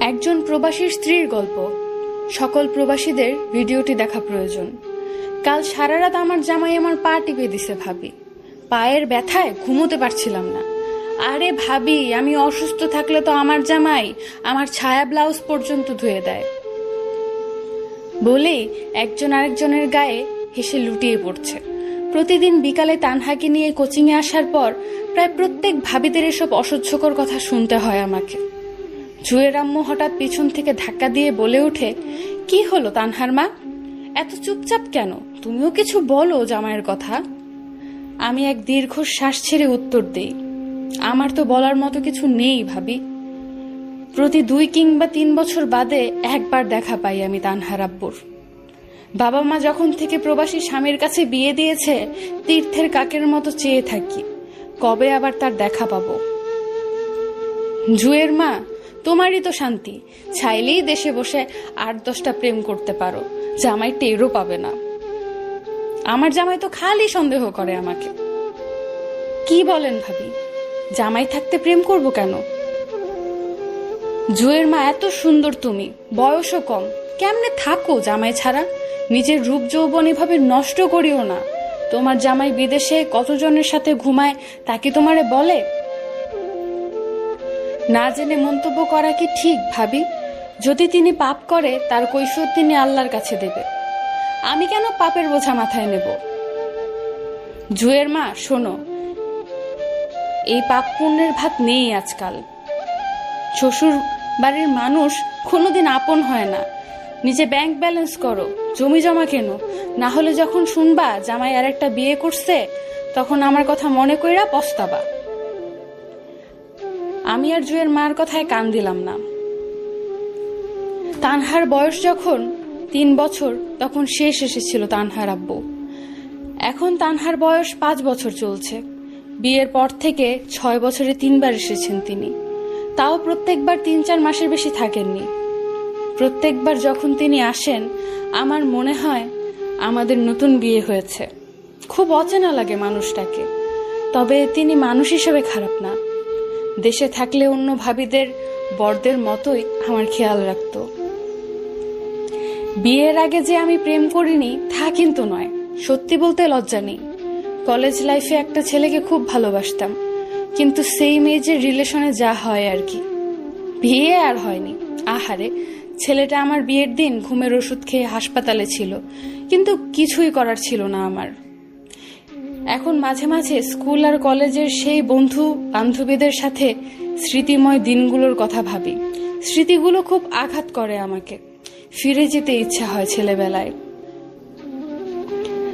একজন প্রবাসীর স্ত্রীর গল্প। সকল প্রবাসীদের ভিডিওটি দেখা প্রয়োজন। কাল সারা রাত আমার জামাই আমার পা টিপে দিছে ভাবি। পায়ের ব্যথায় ঘুমোতে পারছিলাম না। আরে ভাবি, আমি অসুস্থ থাকলে তো আমার জামাই আমার ছায়া ব্লাউজ পর্যন্ত ধুয়ে দেয়। বলেই একজন আরেকজনের গায়ে হেসে লুটিয়ে পড়ছে। প্রতিদিন বিকালে তানহাকে নিয়ে কোচিংয়ে আসার পর প্রায় প্রত্যেক ভাবিদের এসব অসহ্যকর কথা শুনতে হয় আমাকে। জুয়ের হঠাৎ পিছন থেকে ধাক্কা দিয়ে বলে ওঠে, কি হলো তানহার মা? এত চুপচাপ কেন? তুমিও কিছু বলো জামাইয়ের কথা? আমি এক দীর্ঘ শ্বাস ছেড়ে উত্তর দেই, আমার তো বলার মতো কিছু নেই ভাবি। প্রতি দুই কিংবা তিন বছর বাদে একবার দেখা পাই আমি তানহার আব্বুর। বাবা মা যখন থেকে প্রবাসী স্বামীর কাছে বিয়ে দিয়েছে, তীর্থের কাকের মতো চেয়ে থাকি। কবে আবার তার দেখা পাবো? জুয়ের মা, তোমারই তো শান্তি। চাইলেই দেশে বসে আট দশটা প্রেম করতে পারো। জামাই টেরও পাবে না। আমার জামাই তো খালি সন্দেহ করে আমাকে। কি বলেন ভাবি? জামাই থাকতে প্রেম করব কেন? জুয়ের মা, এত সুন্দর তুমি। বয়সও কম। কেমনে থাকো জামাই ছাড়া? নিজের রূপ যৌবন এভাবে নষ্ট করিও না। তোমার জামাই বিদেশে কতজনের সাথে ঘুমায় তাকে তোমারে বলে? না জেনে মন্তব্য করা কি ঠিক, ভাবি? যদি তিনি পাপ করে, তার কৈশোর তিনি আল্লাহর কাছে দেবে। আমি কেন পাপের বোঝা মাথায় নেব? জুয়ের মা, শোনো। এই পাপ পুণ্যের ভাত নেই আজকাল। শ্বশুর বাড়ির মানুষ কোনোদিন আপন হয় না। নিজে ব্যাংক ব্যালেন্স করো, জমি জমা কেন। না হলে যখন শুনবা জামাই আর একটা বিয়ে করছে, তখন আমার কথা মনে কইরা পস্তাবা। আমি আর জুয়ের মার কথায় কান দিলাম না। তানহার বয়স যখন তিন বছর, তখন শেষ এসেছিল তানহার আব্বু। এখন তানহার বয়স পাঁচ বছর চলছে। বিয়ের পর থেকে ছয় বছরে তিনবার এসেছেন তিনি। তাও প্রত্যেকবার তিন চার মাসের বেশি থাকেননি। প্রত্যেকবার যখন তিনি আসেন, আমার মনে হয় আমাদের নতুন বিয়ে হয়েছে। খুব অচেনা লাগে মানুষটাকে, তবে তিনি মানুষ হিসেবে খারাপ না। দেশে থাকলে অন্য ভাবিদের, বরদের মতোই আমার খেয়াল রাখতো। বিয়ের আগে যে আমি প্রেম করিনি, তা কিন্তু নয়। সত্যি বলতে লজ্জা নেই। কলেজ লাইফে একটা ছেলেকে খুব ভালোবাসতাম, কিন্তু সেই মেয়েজের রিলেশনে যা হয় আর কি। বিয়ে আর হয়নি। আহারে ছেলেটা আমার বিয়ের দিন ঘুমের ওষুধ খেয়ে হাসপাতালে ছিল, কিন্তু কিছুই করার ছিল না আমার। এখন মাঝে মাঝে স্কুল আর কলেজের সেই বন্ধু বান্ধবীদের সাথে স্মৃতিময় দিনগুলোর কথা ভাবি। স্মৃতিগুলো খুব আঘাত করে আমাকে। ফিরে যেতে ইচ্ছা হয় ছেলেবেলায়।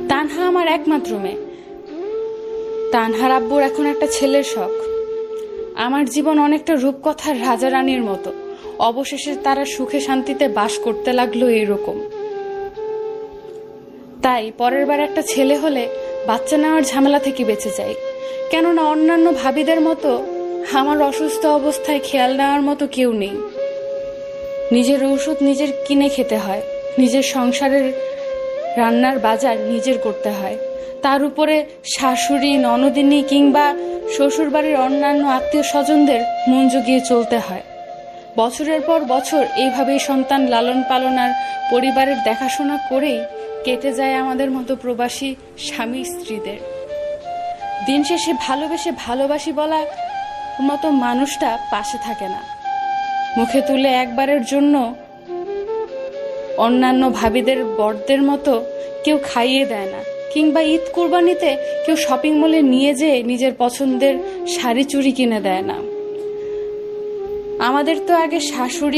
তানহা আমার একমাত্র মেয়ে। তানহার আব্বুর এখন একটা ছেলের শখ। আমার জীবন অনেকটা রূপকথার রাজা রানীর মতো। অবশেষে তারা সুখে শান্তিতে বাস করতে লাগল এইরকম। তাই পরের বার একটা ছেলে হলে বাচ্চা নেওয়ার ঝামেলা থেকে বেঁচে যাই কেননা অন্যান্য ভাবিদের মতো আমার অসুস্থ অবস্থায় খেয়াল নেওয়ার মতো কেউ নেই। নিজের ঔষধ নিজের কিনে খেতে হয়, নিজের সংসারের রান্নার বাজার নিজের করতে হয়। তার উপরে শাশুড়ি, ননদিনী কিংবা শ্বশুরবাড়ির অন্যান্য আত্মীয় স্বজনদের মন জুগিয়ে চলতে হয়। বছরের পর বছর এইভাবেই সন্তান লালন পালন আর পরিবারের দেখাশোনা করেই কেটে যায় আমাদের মতো প্রবাসী স্বামী স্ত্রীদের। দিন শেষে ভালোবেসে ভালোবাসি বলা মতো মানুষটা পাশে থাকে না। মুখে তুলে একবারের জন্য অন্যান্য ভাবিদের বরদের মতো কেউ খাইয়ে দেয় না, কিংবা ঈদ কুরবানিতে কেউ শপিং মলে নিয়ে যেয়ে নিজের পছন্দের শাড়ি চুড়ি কিনে দেয় না। আমাদের তো আগে শাশুড়ি